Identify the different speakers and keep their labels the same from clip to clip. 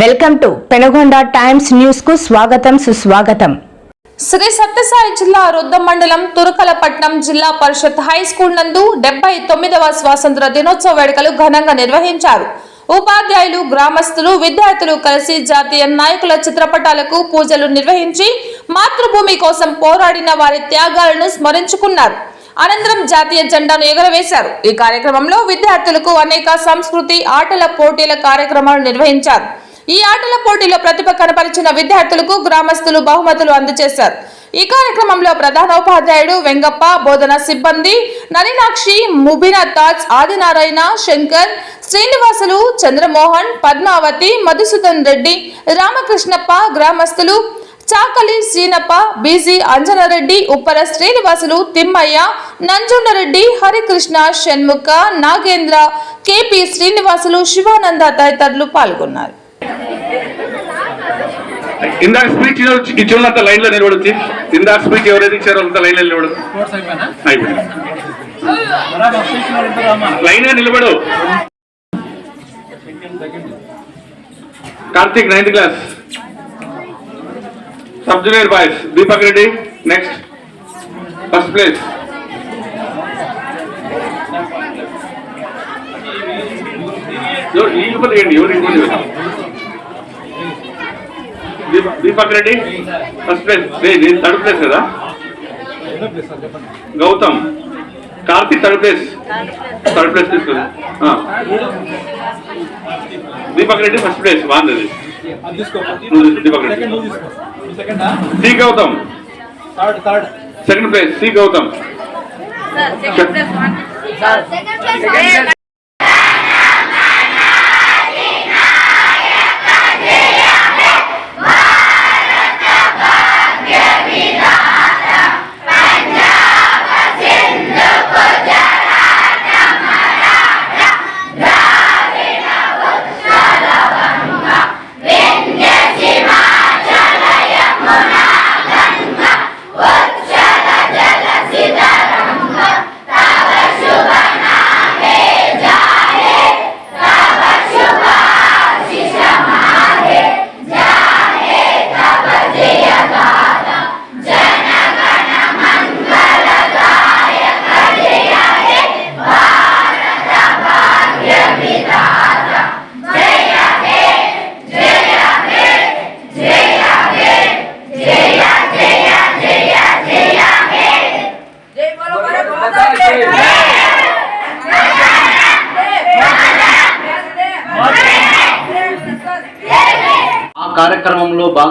Speaker 1: Welcome to Penagonda times న్యూస్కు స్వాగతం సుస్వాగతం.
Speaker 2: శ్రీ సత్యసాయి జిల్లా రుద్దం మండలం తురకలపట్నం జిల్లా పరిషత్ హై స్కూల్ నందు డెబ్బై తొమ్మిదవ స్వాతంత్ర దినోత్సవ వేడుకలు ఘనంగా నిర్వహించారు. ఉపాధ్యాయులు గ్రామస్తులు విద్యార్థులు కలిసి జాతీయ నాయకుల చిత్రపటాలకు పూజలు నిర్వహించి మాతృభూమి కోసం పోరాడిన వారి త్యాగాలను స్మరించుకున్నారు. అనంతరం జాతీయ జెండాను ఎగురవేశారు. ఈ కార్యక్రమంలో విద్యార్థులకు అనేక సంస్కృతి ఆటల పోటీల కార్యక్రమాలు నిర్వహించారు. ఈ ఆటల పోటీలో ప్రతిభ కనపరిచిన విద్యార్థులకు గ్రామస్తులు బహుమతులు అందజేశారు. ఈ కార్యక్రమంలో ప్రధానోపాధ్యాయుడు వెంగప్ప బోధన సిబ్బంది నలినాక్షి ముబినా తాజ్ ఆదినారాయణ శంకర్ శ్రీనివాసులు చంద్రమోహన్ పద్మావతి మధుసూదన్ రెడ్డి రామకృష్ణప్ప గ్రామస్తులు చాకలి సీనప్ప బీజీ అంజనారెడ్డి ఉప్పర శ్రీనివాసులు తిమ్మయ్య నంజుండరెడ్డి హరికృష్ణ షణ్ముఖ నాగేంద్ర కేపీ శ్రీనివాసులు శివానంద తదితరులు పాల్గొన్నారు.
Speaker 3: ఇందాక స్పీచ్ ఇచ్చినంత లైన్లో నిలబడుద్ది. ఇందాక స్పీచ్ ఎవరైతే ఇచ్చారో అంత లైన్లో నిలబడు.
Speaker 4: కోర్స్ అయిపోయినా?
Speaker 3: అయిపోయింది.
Speaker 4: బరాబర్ సీట్లో ఉంటారమ్మా
Speaker 3: లైన్ నిలబడు. Karthik ninth class sub junior boys Deepak Reddy next first place ఎవరు పదిగండి ఎవరు ఇంకోటి? దీపక్ రెడ్డి? ఫస్ట్ ప్లేస్ నేను థర్డ్ ప్లేస్ కదా? Gautam. Karthik third place third place తీసుకుంది. దీపక్ రెడ్డి ఫస్ట్ ప్లేస్ బాగుంది Deepak Reddy. C Gautam. Second place C Gautam.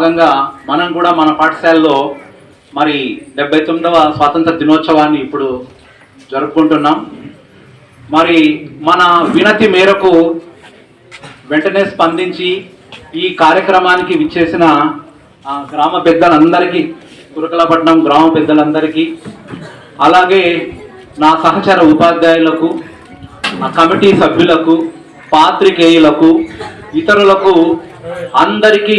Speaker 5: భాగంగా మనం కూడా మన పాఠశాలలో మరి డెబ్బై తొమ్మిదవ స్వాతంత్ర దినోత్సవాన్ని ఇప్పుడు జరుపుకుంటున్నాం. మరి మన వినతి మేరకు వెంటనే స్పందించి ఈ కార్యక్రమానికి విచ్చేసిన గ్రామ పెద్దలందరికీ కురకలపట్నం గ్రామ పెద్దలందరికీ అలాగే నా సహచర ఉపాధ్యాయులకు కమిటీ సభ్యులకు పాత్రికేయులకు ఇతరులకు అందరికీ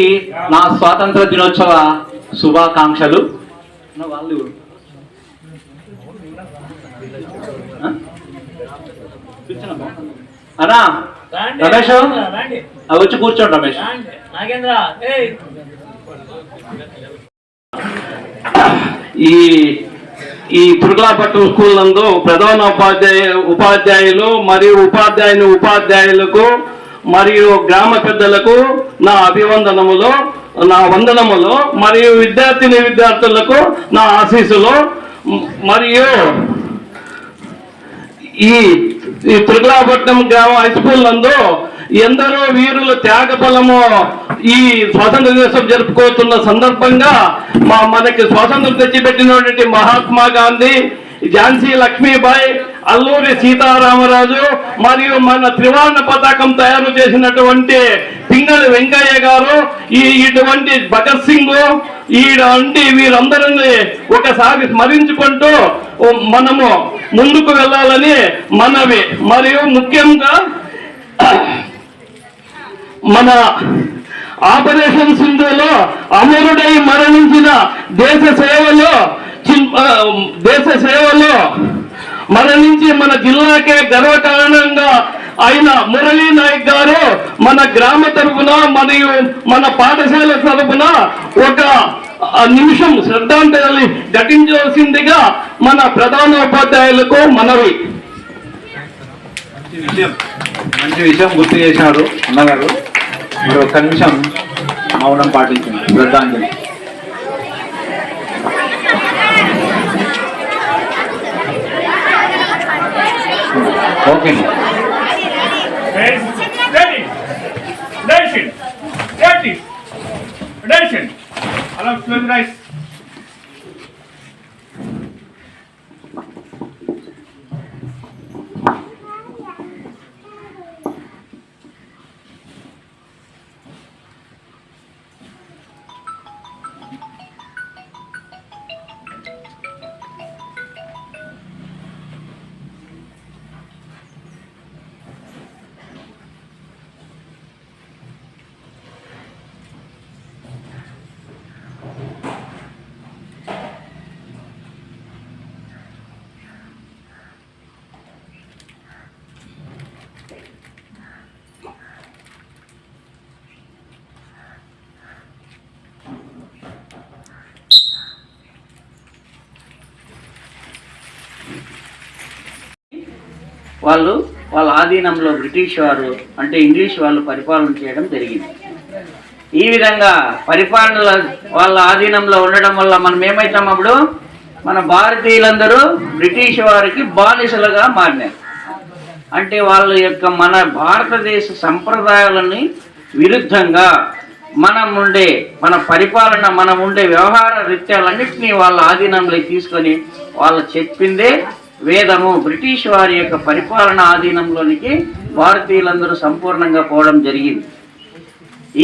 Speaker 5: నా స్వాతంత్ర దినోత్సవ శుభాకాంక్షలు. వాళ్ళు. అన్నా రమేష్? వచ్చి కూర్చోండి రమేష్.
Speaker 6: ఈ ఈ తుర్గాపట్నం స్కూల్ నందు ప్రధాన ఉపాధ్యాయ ఉపాధ్యాయులు మరియు ఉపాధ్యాయుని ఉపాధ్యాయులకు మరియు గ్రామ పెద్దలకు నా అభివందనములు నా వందనములు మరియు విద్యార్థిని విద్యార్థులకు నా ఆశీస్సులు మరియు ఈ ఈ త్రిగులాపట్నం గ్రామ హై స్కూల్ నందు ఎందరో వీరుల త్యాగ ఫలము ఈ స్వాతంత్ర దినోత్సవం జరుపుకోతున్న సందర్భంగా మా మనకి స్వాతంత్రం తెచ్చిపెట్టినటువంటి మహాత్మా గాంధీ ఝాన్సీ లక్ష్మీబాయి అల్లూరి సీతారామరాజు మరియు మన త్రివర్ణ పతాకం తయారు చేసినటువంటి పింగళి వెంకయ్య గారు ఈ ఇటువంటి భగత్ సింగ్ ఈడంటి వీరందరినీ ఒకసారి స్మరించుకుంటూ మనము ముందుకు వెళ్ళాలని మనవి. మరియు ముఖ్యంగా మన ఆపరేషన్ సింధులో అమరుడై మరణించిన దేశ సేవలో దేశ సేవలో మరణించి మన జిల్లాకే గర్వకారణంగా ఆయన మురళీ నాయక్ గారు మన గ్రామ తరపున మరియు మన పాఠశాల తరపున ఒక నిమిషం శ్రద్ధాంజలి ఘటించవలసిందిగా మన ప్రధానోపాధ్యాయులకు మనవి.
Speaker 5: మంచి విషయం. మంచి విషయం గుర్తు చేశారు అన్నగారు. మీరు ఒక్క నిమిషం మౌనం పాటించండి. శ్రద్ధాంజలి. Okay.
Speaker 4: Attention. Attention. Attention. Attention. Attention. Attention. Attention. Attention. Attention.
Speaker 7: వాళ్ళు వాళ్ళ ఆధీనంలో బ్రిటిష్ వారు అంటే ఇంగ్లీష్ వాళ్ళు పరిపాలన చేయడం జరిగింది. ఈ విధంగా పరిపాలన వాళ్ళ ఆధీనంలో ఉండడం వల్ల మనం ఏమవుతాం అప్పుడు? మన భారతీయులందరూ బ్రిటిష్ వారికి బానిసలుగా మారినారు. అంటే వాళ్ళ యొక్క మన భారతదేశ సంప్రదాయాలని విరుద్ధంగా మనం ఉండే మన పరిపాలన మనం ఉండే వ్యవహార రీత్యాలన్నింటినీ వాళ్ళ ఆధీనంలోకి తీసుకొని వాళ్ళు చెప్పిందే వేదము బ్రిటిష్ వారి యొక్క పరిపాలన ఆధీనంలోనికి భారతీయులందరూ సంపూర్ణంగా పోవడం జరిగింది.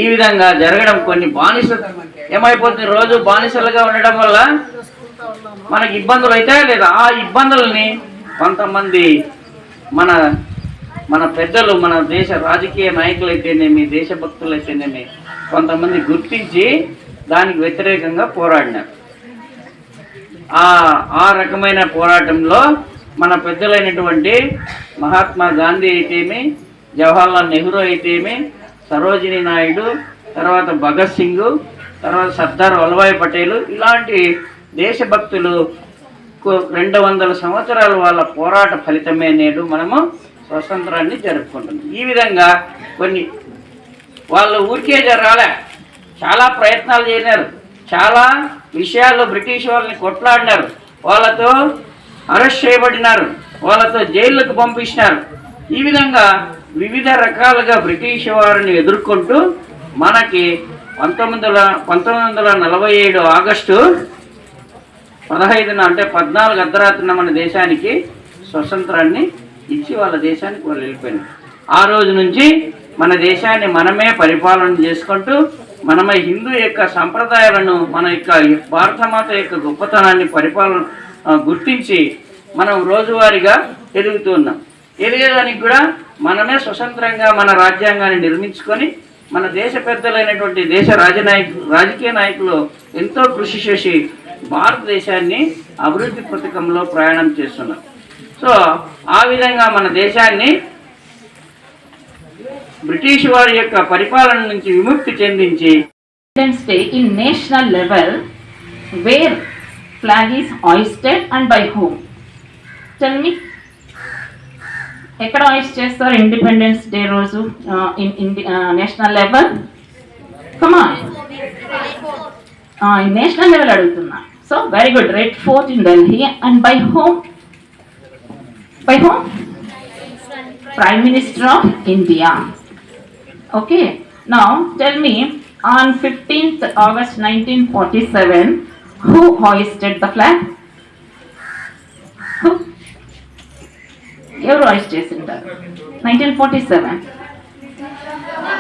Speaker 7: ఈ విధంగా జరగడం కొన్ని బానిస ఏమైపోతుంది? రోజు బానిసలుగా ఉండడం వల్ల మనకి ఇబ్బందులు అయితే లేదా? ఆ ఇబ్బందుల్ని కొంతమంది మన మన పెద్దలు మన దేశ రాజకీయ నాయకులు అయితేనేమి దేశభక్తులు అయితేనేమి కొంతమంది గుర్తించి దానికి వ్యతిరేకంగా పోరాడినారు. ఆ ఆ రకమైన పోరాటంలో మన పెద్దలైనటువంటి మహాత్మా గాంధీ అయితేమి జవహర్లాల్ నెహ్రూ అయితేమి సరోజిని నాయుడు తర్వాత భగత్ సింగ్ తర్వాత సర్దార్ వల్లభాయ్ పటేల్ ఇలాంటి దేశభక్తులు రెండు వందల సంవత్సరాలు వాళ్ళ పోరాట ఫలితమే నేడు మనము స్వతంత్రాన్ని జరుపుకుంటున్నాం. ఈ విధంగా కొన్ని వాళ్ళు ఊరికే జరగాలే చాలా ప్రయత్నాలు చేశారు చాలా విషయాల్లో బ్రిటిష్ వాళ్ళని కొట్లాడినారు. వాళ్ళతో అరెస్ట్ చేయబడినారు. వాళ్ళతో జైళ్ళకు పంపించినారు. ఈ విధంగా వివిధ రకాలుగా బ్రిటిష్ వారిని ఎదుర్కొంటూ మనకి పంతొమ్మిది వందల పంతొమ్మిది వందల నలభై ఏడు ఆగస్టు పదహైదున అంటే పద్నాలుగు అర్ధరాత్రిన మన దేశానికి స్వతంత్రాన్ని ఇచ్చి వాళ్ళ దేశానికి వాళ్ళు వెళ్ళిపోయినారు. ఆ రోజు నుంచి మన దేశాన్ని మనమే పరిపాలన చేసుకుంటూ మనమే హిందూ యొక్క సంప్రదాయాలను మన యొక్క భారతమాత యొక్క గొప్పతనాన్ని పరిపాలన గుర్తించి మనం రోజువారీగా ఎదుగుతూ ఉన్నాం. ఎదిగేదానికి కూడా మనమే స్వతంత్రంగా మన రాజ్యాంగాన్ని నిర్మించుకొని మన దేశ పెద్దలైనటువంటి దేశ రాజనాయకు రాజకీయ నాయకులు ఎంతో కృషి చేసి భారతదేశాన్ని అభివృద్ధి పథకంలో ప్రయాణం చేస్తున్నారు. సో ఆ విధంగా మన దేశాన్ని బ్రిటిష్ వారి యొక్క పరిపాలన నుంచి విముక్తి చెందించి
Speaker 8: Independence Day in national flag is hoisted and by whom? Tell me. ఎక్కడ హాయిస్ట్ చేస్తారు ఇండిపెండెన్స్ డే రోజు నేషనల్ లెవెల్ కమా నేషనల్ లెవెల్ అడుగుతున్నా. So very good Red Fort in Delhi and by home by home prime minister of India okay నా tell me on fifteenth August nineteen forty seven Who hoisted the flag? Who? Your voice is in 1947.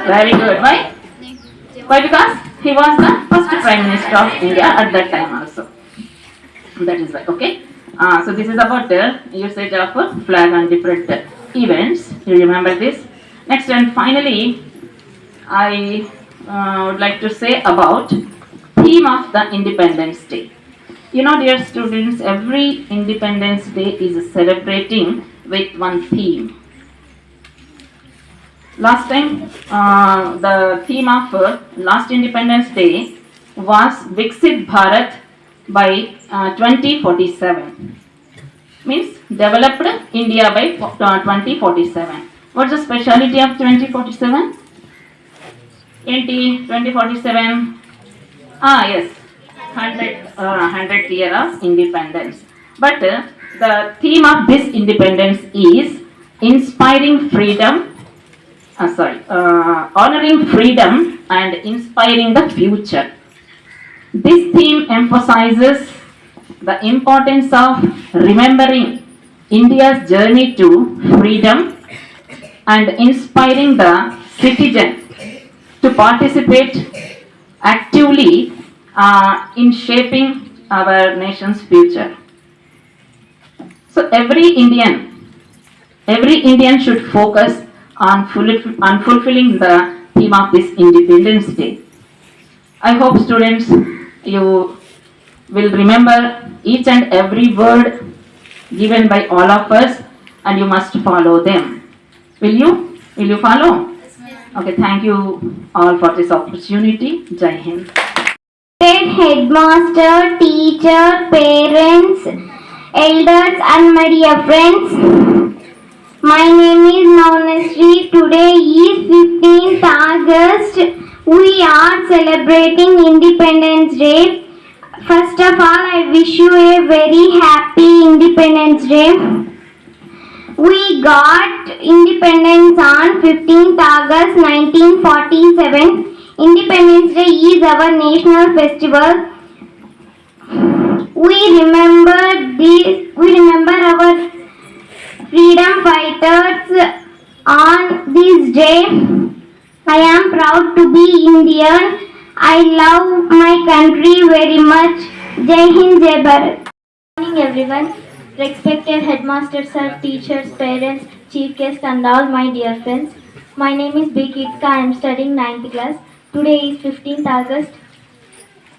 Speaker 8: Very good. Why? Why? Because he was the first Prime Minister of India at that time also. That is why. Okay. Uh, so this is about the usage of flag on different events. You remember this. Next and finally, I uh, would like to say about theme of the independence day you know dear students every independence day is celebrating with one theme Last time, uh, the theme of uh, last Independence Day was Viksit Bharat by uh, 2047. Means developed India by uh, 2047. What's the speciality of 2047? 2047? Ah, yes. 100, uh, 100 year of independence. But uh, the theme of this independence is inspiring freedom, uh, sorry, uh, honoring freedom and inspiring the future. This theme emphasizes the importance of remembering India's journey to freedom and inspiring the citizen to participate actively uh, in shaping our nation's future. So every Indian, every Indian should focus on, on fulfilling the theme of this Independence Day. I hope students, you will remember each and every word given by all of us and you must follow them. Will you? Will you follow? Okay, thank you all for this opportunity. Jai Hind.
Speaker 9: headmaster, teacher, parents, elders and my dear friends. My name is Maunasri. Today is 15th August. We are celebrating Independence Day. First of all, I wish you a very happy Independence Day. We got independence on 15th August 1947. Independence Day is our national festival. We remember this, we remember our freedom fighters on this day. I am proud to be Indian. I love my country very much. Jai Hind, Jai Bharat. Good morning everyone. Respected headmasters, sir, teachers, parents, chief guests and all my dear friends. My name is B. Kitka. I am studying 9th class. Today is 15th August.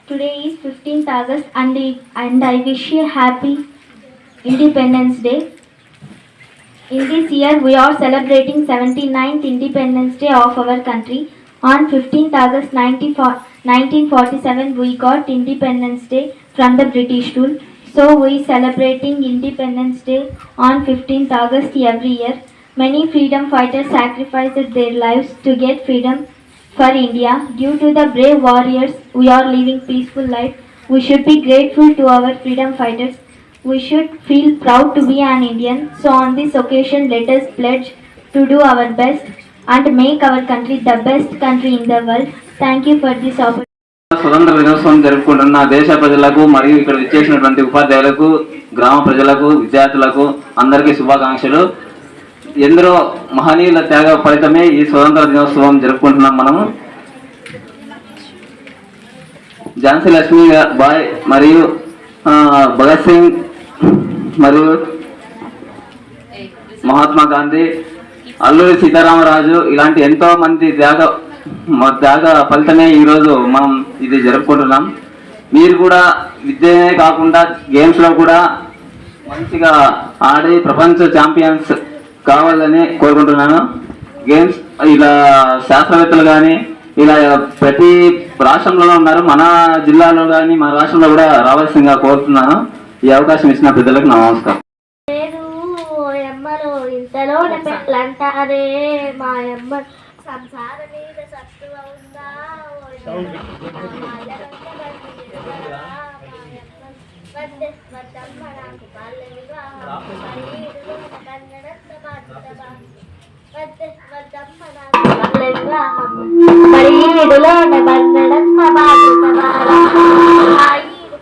Speaker 9: Today is 15th August and, I- and I wish you a happy Independence Day. In this year, we are celebrating 79th Independence Day of our country. On 15th August 1947, we got Independence Day from the British rule. So, we celebrating Independence Day on 15th August every year. Many freedom fighters sacrificed their lives to get freedom for India. Due to the brave warriors, we are living peaceful life. We should be grateful to our freedom fighters. We should feel proud to be an Indian. So on this occasion, let us pledge to do our best and make our country the best country in the world. Thank you for this opportunity.
Speaker 5: స్వతంత్ర దినోత్సవం జరుపుకుంటున్న దేశ ప్రజలకు మరియు ఇక్కడ విచ్చేసినటువంటి ఉపాధ్యాయులకు గ్రామ ప్రజలకు విద్యార్థులకు అందరికీ శుభాకాంక్షలు. ఎందరో మహనీయుల త్యాగ ఫలితమే ఈ స్వతంత్ర దినోత్సవం జరుపుకుంటున్నాం మనము. ఝాన్సీ లక్ష్మి బాయ్ మరియు భగత్ సింగ్ మరియు మహాత్మా గాంధీ అల్లూరి సీతారామరాజు ఇలాంటి ఎంతో మంది త్యాగ మా ఫలితమే ఈరోజు మనం ఇది జరుపుకుంటున్నాం. మీరు కూడా విద్యనే కాకుండా గేమ్స్లో కూడా మంచిగా ఆడి ప్రపంచ ఛాంపియన్స్ కావాలని కోరుకుంటున్నాను. గేమ్స్ ఇలా శాస్త్రవేత్తలు కానీ ఇలా ప్రతి రాష్ట్రంలోనే ఉన్నారు. మన జిల్లాలో కానీ మన రాష్ట్రంలో కూడా రావాల్సిందిగా కోరుతున్నాను. ఈ అవకాశం ఇచ్చిన పెద్దలకు నా నమస్కారం
Speaker 9: ఇంతలో మా అమ్మ సంసార మీద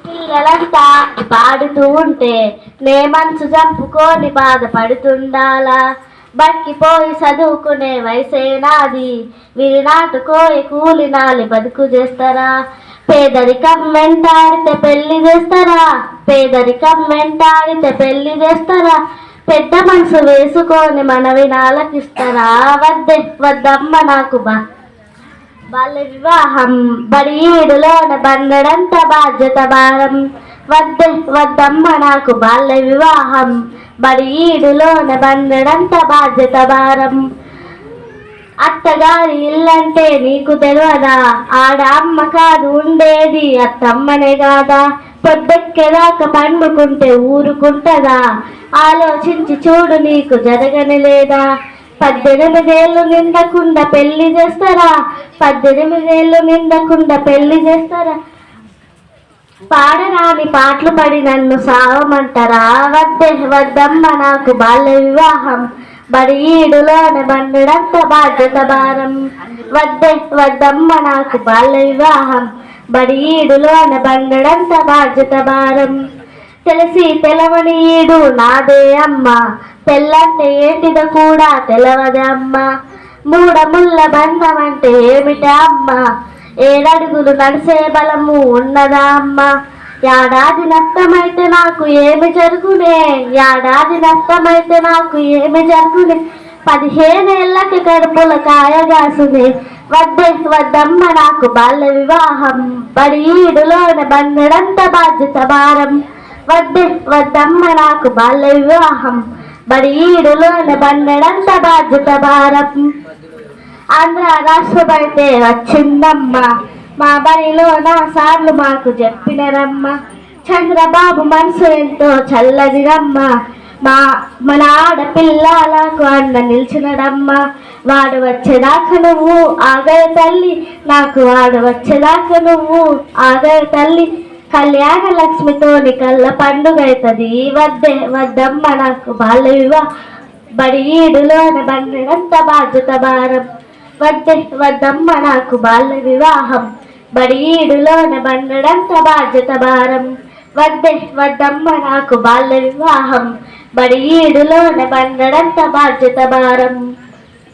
Speaker 9: పిల్లలంతా పాడుతూ ఉంటే నే మనసు చంపుకొని బాధపడుతుండాలా? బక్కిపోయి చదువుకునే వయసే నాది. వీరి నాటుకోయి కూలి నాలి బతుకు చేస్తారా? పేదరికం వెంటాడితే పెళ్ళి చేస్తారా? పేదరికం వెంటాడితే పెళ్ళి చేస్తారా? పెద్ద మనసు వేసుకొని మనవి నాలకిస్తారా? వద్దే వద్దమ్మ నాకు బా. బాల్య వివాహం బడి ఈడులోన బండడంత బాధ్యత భారం. వద్ద వద్దమ్మ నాకు బాల్య వివాహం. మరి ఈడులోన బందడంత బాధ్యత భారం. అత్తగారి ఇల్లంటే నీకు తెలియదా ఆడ అమ్మ కాదు ఉండేది అత్తమ్మనే కాదా? పొద్దెక్కేదాకా పండుకుంటే ఊరుకుంటదా? ఆలోచించి చూడు నీకు జరగని లేదా? పద్దెనిమిదేళ్ళు నిండకుండా పెళ్ళి చేస్తారా? పద్దెనిమిదేళ్ళు నిండకుండా పెళ్ళి చేస్తారా? పాడరాని పాటలు పడి నన్ను సావమంటారా వద్దే వద్దమ్మ నాకు బాల్య వివాహం. బడి ఈడులోన బండడంత బాధ్యత భారం. వద్దే వద్దమ్మ నాకు బాల్య వివాహం. బడి ఈడులోన బండడంత బాధ్యత భారం. తెలిసి తెలవని ఈడు నాదే అమ్మ. తెల్లంటే ఏంటిదో కూడా తెలవదే అమ్మ. మూడముళ్ళ బంధం అంటే ఏమిటా అమ్మ? ఏడడుగులు నడిసే బలము ఉన్నదా అమ్మా? ఏడాది నష్టమైతే నాకు ఏమి జరుగునే? ఏడాది నష్టమైతే నాకు ఏమి జరుగునే? పదిహేనేళ్ళకి కడుపుల కాయగాసునే వద్దే వద్దమ్మ నాకు బాల్య వివాహం. బడి ఈడులోన బంధడంత బాధ్యత భారం. వద్దే వద్దమ్మ నాకు బాల్య వివాహం. బడి ఈడులోన బంధడంత బాధ్యత భారం. ఆంధ్ర రాష్ట్రమైతే వచ్చిందమ్మా. మా బడిలో నా సార్లు మాకు చెప్పినరమ్మ. చంద్రబాబు మనసు ఎంతో చల్లదిరమ్మ. మా మన ఆడపిల్లలకు అన్న నిలిచినడమ్మ. వాడు వచ్చేదాకా నువ్వు ఆగయ తల్లి. నాకు వాడు వచ్చేదాకా నువ్వు ఆగయ తల్లి. కళ్యాణ లక్ష్మితోని కళ్ళ పండుగ అవుతుంది వద్దే వద్దమ్మ నాకు బాల్య బడి ఈడులోన బండినంత బాధ్యత భారం. వద్దే వద్దమ్మ నాకు బాల్య వివాహం. బడి ఈడులోన బండడంత బాధ్యత భారం. వద్దే వద్దమ్మ నాకు బాల్య వివాహం. బడి ఈడులోన బండడంత బాధ్యత భారం.